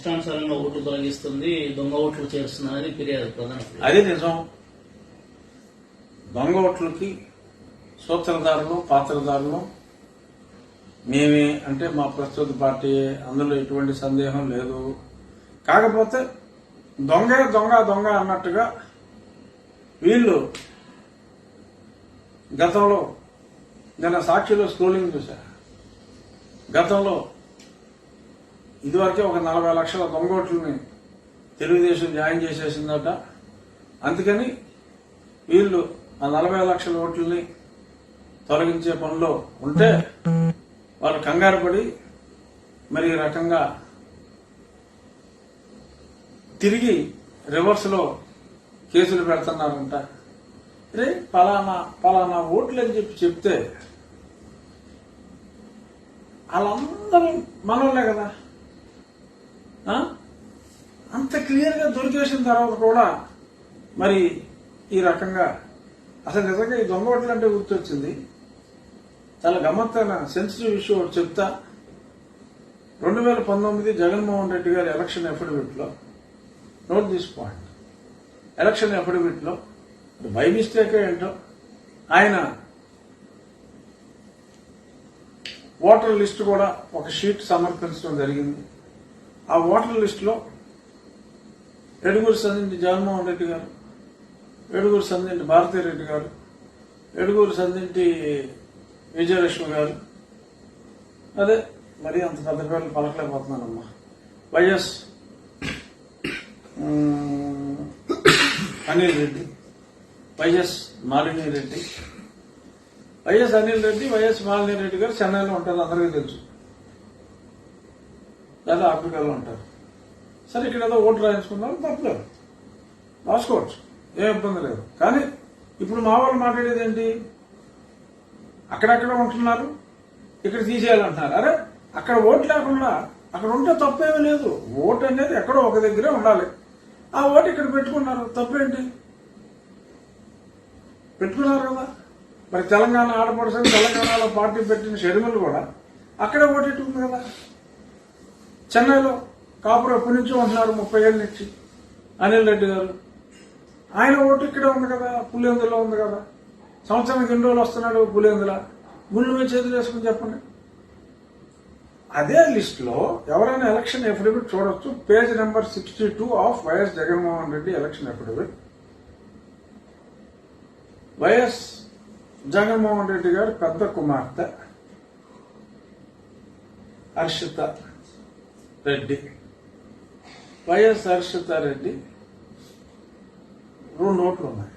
ఇష్టానుసారంగా ఓట్లు తొలగిస్తుంది దొంగ ఓట్లు చేరుస్తుందని ఫిర్యాదు ప్రధాన అదే అది నిజం. దొంగ ఓట్లకి సూత్రధారులు పాత్రధారులు మేమే అంటే మా ప్రస్తుత పార్టీ అందులో ఎటువంటి సందేహం లేదు. కాకపోతే దొంగే దొంగ దొంగ అన్నట్టుగా వీళ్ళు గతంలో నిన్న సాక్షిలో స్క్రోలింగ్ చూశారు. గతంలో ఇదివరకే ఒక నలభై లక్షల దొంగ ఓట్లని తెలుగుదేశం జాయిన్ చేసేసిందట. అందుకని వీళ్ళు ఆ నలభై లక్షల ఓట్లని తొలగించే పనిలో ఉంటే వాళ్ళు కంగారు పడి మరి ఈ రకంగా తిరిగి రివర్స్లో కేసులు పెడుతున్నారంట. రే పలానా పలానా ఓట్లు అని చెప్పి చెప్తే వాళ్ళందరూ మనోళ్ళే కదా. అంత క్లియర్గా దొరికేసిన తర్వాత కూడా మరి ఈ రకంగా అసలు నిజంగా ఈ దొంగ ఓట్లు అంటే గుర్తొచ్చింది. చాలా గమ్మత్తైన సెన్సిటివ్ ఇష్యూ ఒకటి చెప్తా. రెండు వేల పంతొమ్మిది జగన్మోహన్ రెడ్డి గారి ఎలక్షన్ అఫిడవిట్లో నోట్ దిస్ పాయింట్ ఎలక్షన్ అఫిడవిట్లో బై మిస్టేక్ ఏంటో ఆయన ఓటర్ లిస్ట్ కూడా ఒక షీట్ సమర్పించడం జరిగింది. ఆ ఓటర్ లిస్టులో ఏడుగురు ఎడుగురు సందింటి జగన్మోహన్ రెడ్డి గారు ఎడుగురు సందింటి భారతీ రెడ్డి గారు ఎడుగురు సందింటి విజయలక్ష్మి గారు. అదే మరి అంత పెద్ద పేర్లు పలకలేకపోతున్నానమ్మా. Y S Anil Reddy Y S Malini Reddy. Y S Anil Reddy Y S Malini Reddy గారు చెన్నైలో ఉంటారు అందరికీ తెలుసు. లేదా ఆఫ్రికాలో ఉంటారు. సరే ఇక్కడ ఏదో ఓటు రాయించుకున్నారు తప్పలేదు. రాసుకోవచ్చు. ఏం ఇబ్బంది లేదు. కానీ ఇప్పుడు మా వాళ్ళు మాట్లాడేది ఏంటి? అక్కడక్కడ ఉంటున్నారు ఇక్కడ తీసేయాలంటున్నారు. అరే అక్కడ ఓటు లేకుండా అక్కడ ఉంటే తప్పేమీ లేదు. ఓటు అనేది ఎక్కడో ఒక దగ్గరే ఉండాలి. ఆ ఓటు ఇక్కడ పెట్టుకున్నారు తప్పేంటి? పెట్టుకున్నారు కదా. మరి తెలంగాణ ఆడపడుసని తెలంగాణలో పార్టీ పెట్టిన షెడ్యూల్ కూడా అక్కడే ఓటు కదా. చెన్నైలో కాపురం ఎప్పటి నుంచో ఉంటున్నారు ముప్పై ఏళ్ళ నుంచి. అనిల్ రెడ్డి గారు. ఆయన ఓటు ఇక్కడే ఉంది కదా పులివెందులో ఉంది కదా. సంవత్సరానికి ఎన్ని రోజులు వస్తున్నాడు పులివెందుల? గుళ్ళు మీద చేతులు వేసుకుని చెప్పండి. అదే లిస్టులో ఎవరైనా ఎలక్షన్ అఫిడవిట్ చూడొచ్చు. Page number sixty two of Y S Jaganmohan Reddy election affidavit Y S Jaganmohan Reddy గారు పెద్ద కుమార్తె. హర్షిత. రెడ్డి. వైఎస్ హర్షిత రెడ్డి రెండు నోట్లు ఉన్నాయి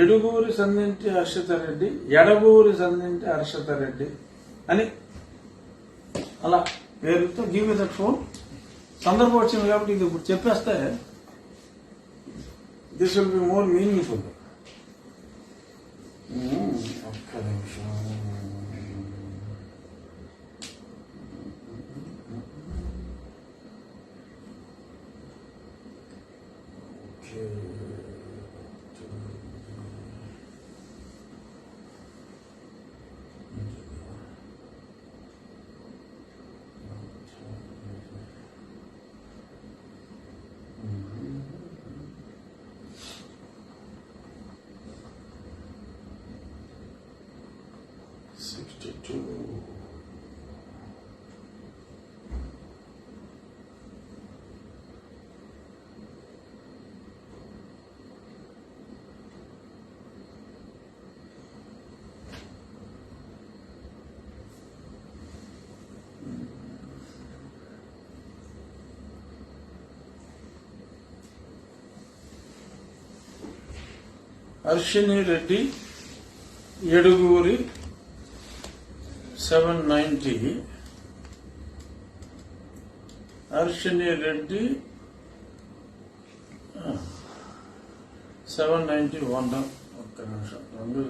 ఎడుగూరి సంధింటి హర్షిత రెడ్డి ఎడగూరి సంధింటి హర్షిత రెడ్డి అని అలా పేరుతో గివ్ మీ దట్ ఫోన్ సందర్భం వచ్చింది కాబట్టి ఇది ఇప్పుడు చెప్పేస్తే this will be more meaningful. ఒక్క నిమిషం. 62 Arshini Reddy Eduguri seven ninety Arshini Reddy seven ninety one ఒక్క నిమిషం రెండు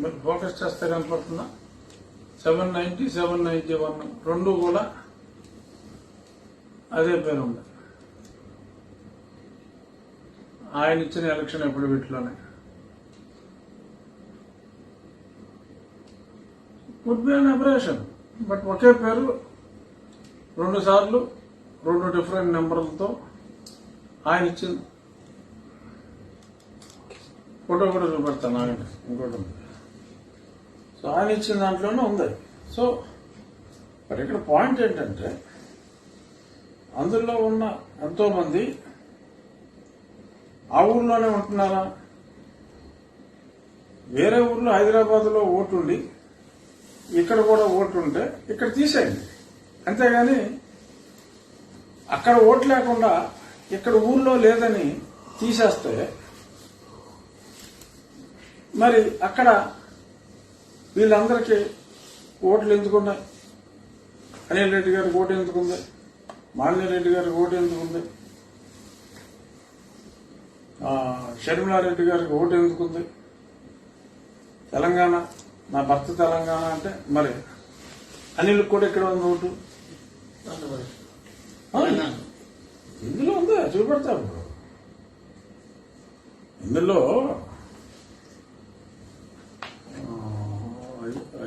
మీరు ఫోకస్ చేస్తే కనపడుతుందా seven ninety seven ninety one రెండు కూడా అదే పేరు ఉంది. ఆయన ఇచ్చిన ఎలక్షన్ ఎప్పుడు వీటిలోనే? Would be an aberration but ఒకే పేరు రెండు సార్లు రెండు డిఫరెంట్ నెంబర్లతో ఆయన ఇచ్చింది ఫోటో కూడా చూపెడతాను ఆయన ఇంకోటి ఉంది. సో ఆయన ఇచ్చిన దాంట్లోనే ఉంది. సో మరి ఇక్కడ పాయింట్ ఏంటంటే అందులో ఉన్న ఎంతో మంది ఆ ఊర్లోనే ఉంటున్నారా? వేరే ఊర్లో హైదరాబాద్లో ఓటుండి ఇక్కడ కూడా ఓటు ఉంటే ఇక్కడ తీసేయండి. అంతేగాని అక్కడ ఓటు లేకుండా ఇక్కడ ఊర్లో లేదని తీసేస్తే మరి అక్కడ వీళ్ళందరికీ ఓట్లు ఎందుకున్నాయి? అనిల్ రెడ్డి గారికి ఓటు ఎందుకుంది? మాలిని రెడ్డి గారికి ఓటు ఎందుకుంది? షర్మిలారెడ్డి గారికి ఓటు ఎందుకుంది? తెలంగాణ నా భర్త తెలంగాణ అంటే మరి అనిల్ కూడా ఇక్కడ ఉంది ఓటు? ఇందులో ఉందా చూపెడతా ఇందులో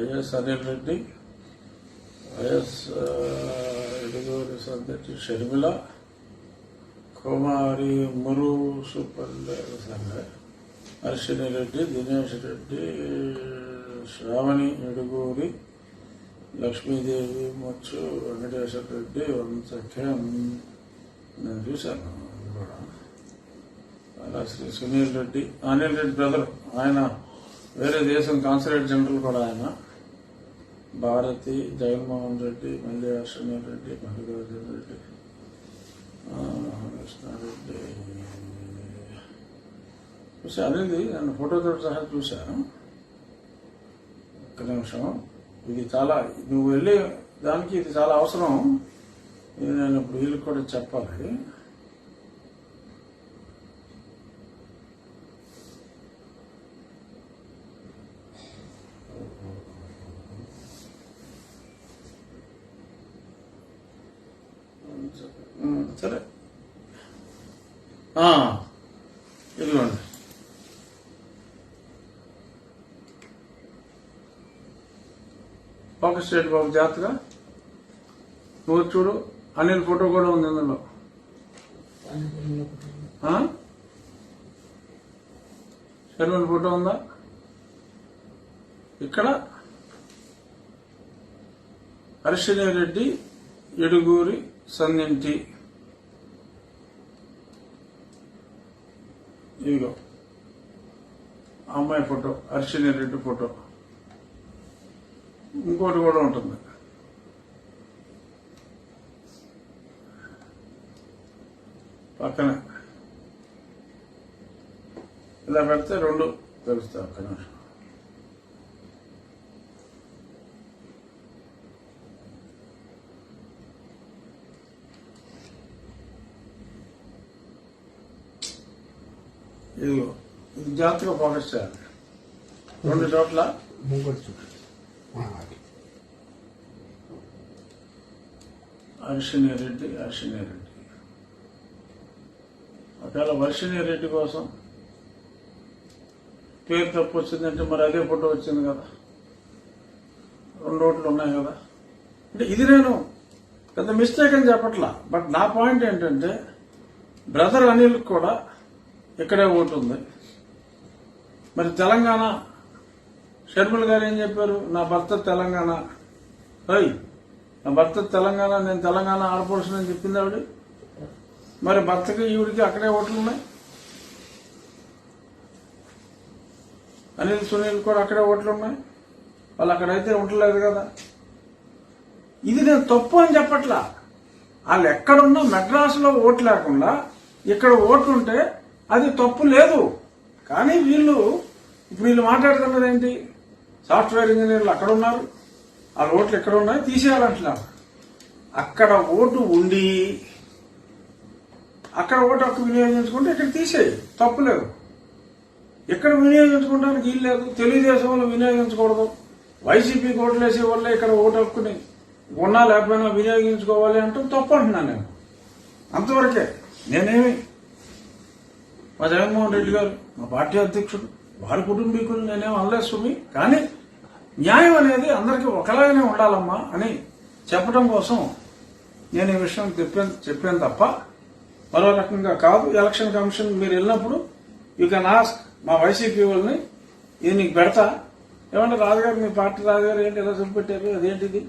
Y S Anil Reddy Y S Eduguri Sandati Sharmila Kumari మురు సుపల్లె సంగ రెడ్డి దినేష్ రెడ్డి శ్రావణి ఎడుగూరి లక్ష్మీదేవి ముచ్చు వెంకటేశ్వర రెడ్డి వంశఖ్యం నేను చూశాను కూడా. అలా శ్రీ సునీల్ రెడ్డి అనిల్ రెడ్డి బ్రదర్ ఆయన వేరే దేశం కాన్సులేట్ జనరల్ కూడా ఆయన. భారతి జగన్మోహన్ రెడ్డి మల్లి అశ్వనీల్ రెడ్డి మల్లికార్జున రెడ్డి కృష్ణారెడ్డి చూసా అనేది నేను ఫోటోతో సహా చూశాను. ఒక్క నిమిషం. ఇది చాలా నువ్వు వెళ్ళే దానికి ఇది చాలా అవసరం. ఇది నేను ఇప్పుడు వీళ్ళకి కూడా చెప్పాలి. సరే? ఇదిగోండి. ఫోకస్ స్టేట్ బాబు జాగ్రత్తగా. నువ్వు చూడు అనిల్ ఫోటో కూడా ఉంది అందులో? షర్మిల ఫోటో ఉందా? ఇక్కడ. హర్షిని రెడ్డి ఎడుగూరి సందింటి ఇదిగో. అమ్మాయి ఫోటో అర్చని రెడ్డి ఫోటో. ఇంకోటి కూడా ఉంటుంది. పక్కన. ఇలా పెడితే రెండు తెలుస్తాయి ఒక్క నిమిషం. ఇదిగో ఇది జాగ్రత్తగా ఫోకస్ చేయాలి రెండు చోట్ల. అర్షిని రెడ్డి అర్షిని రెడ్డి ఒకవేళ వర్షిని రెడ్డి కోసం పేరు తప్పు వచ్చిందంటే మరి అదే ఫోటో వచ్చింది కదా. రెండు ఓట్లు ఉన్నాయి కదా. అంటే ఇది నేను పెద్ద మిస్టేక్ అని చెప్పట్లా. బట్ నా పాయింట్ ఏంటంటే బ్రదర్ అనిల్ కూడా ఇక్కడే ఓటు ఉంది మరి తెలంగాణ షర్మిల్ గారు ఏం చెప్పారు? నా భర్త తెలంగాణ. హై నా భర్త తెలంగాణ నేను తెలంగాణ ఆడపడుచుని అని చెప్పింది ఆవిడ. మరి భర్తకి ఈవిడికి అక్కడే ఓట్లు ఉన్నాయి? అనిల్ సునీల్ కూడా అక్కడే ఓట్లు ఉన్నాయి. వాళ్ళు అక్కడైతే ఉండలేదు కదా. ఇది నేను తప్పు అని చెప్పట్లా. వాళ్ళు ఎక్కడున్నా మెడ్రాసులో ఓటు లేకుండా ఇక్కడ ఓట్లుంటే ఉంటే అది తప్పు లేదు. కానీ వీళ్ళు ఇప్పుడు వీళ్ళు మాట్లాడుతున్నది ఏంటి? సాఫ్ట్వేర్ ఇంజనీర్లు అక్కడ ఉన్నారు. ఆ ఓట్లు ఎక్కడ ఉన్నాయి? తీసేయాలంటున్నారు. అక్కడ ఓటు ఉండి అక్కడ ఓటు హక్కు వినియోగించుకుంటే ఇక్కడ తీసేయి. తప్పు లేదు. ఇక్కడ వినియోగించుకోవడానికి వీలు లేదు. తెలుగుదేశం వాళ్ళు వినియోగించకూడదు. వైసీపీ ఓట్లు వేసే వాళ్ళే ఇక్కడ ఓటు హక్కుని ఉన్నా లేకపోయినా వినియోగించుకోవాలి అంటే తప్పు అంటున్నాను నేను. అంతవరకే నేనేమి మా జగన్మోహన్ రెడ్డి గారు మా పార్టీ అధ్యక్షుడు వారి కుటుంబీకులు నేనేం అనలేదు సుమి. కానీ న్యాయం అనేది అందరికీ ఒకలాగానే ఉండాలమ్మా అని చెప్పడం కోసం నేను ఈ విషయం చెప్పాను చెప్పాను తప్ప మరో రకంగా కాదు. ఎలక్షన్ కమిషన్ మీరు వెళ్ళినప్పుడు యూ కెన్ ఆస్క్ మా వైసీపీ వాళ్ళని ఇది నీకు పెడతా. ఏమంటే రాజుగారు మీ పార్టీ రాజుగారు ఏంటి ఇలా చూపెట్టారు అదేంటిది?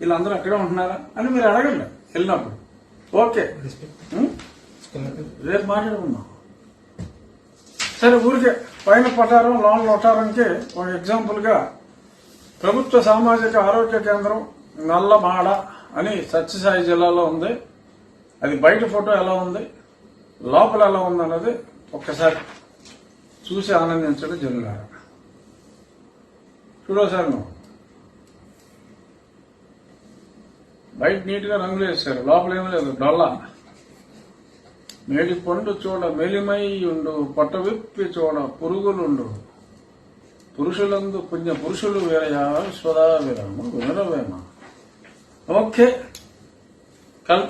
వీళ్ళందరూ అక్కడే ఉంటున్నారా అని మీరు అడగండి వెళ్ళినప్పుడు. ఓకే? రేపు మాట్లాడుకుందాం. సరే ఊరికే పైన పటారం లోన్ లొటారంకి ఒక ఎగ్జాంపుల్గా ప్రభుత్వ సామాజిక ఆరోగ్య కేంద్రం నల్లమాడ అని సత్యసాయి జిల్లాలో ఉంది. అది బయట ఫోటో ఎలా ఉంది? లోపల ఎలా ఉంది అన్నది ఒక్కసారి చూసి ఆనందించడం జరుగుతారు చూడోసారి నువ్వు. బయట నీట్గా రంగులు వేశారు లోపల ఏమీ లేదు. డొల్లా. మేడి పండు చూడ మెలిమై ఉండు పొట్ట చూడ పురుగులుండు. పురుషులందు పుణ్య పురుషులు వేరయా విశ్వదా విరము వినరవేమ ఓకే. కల్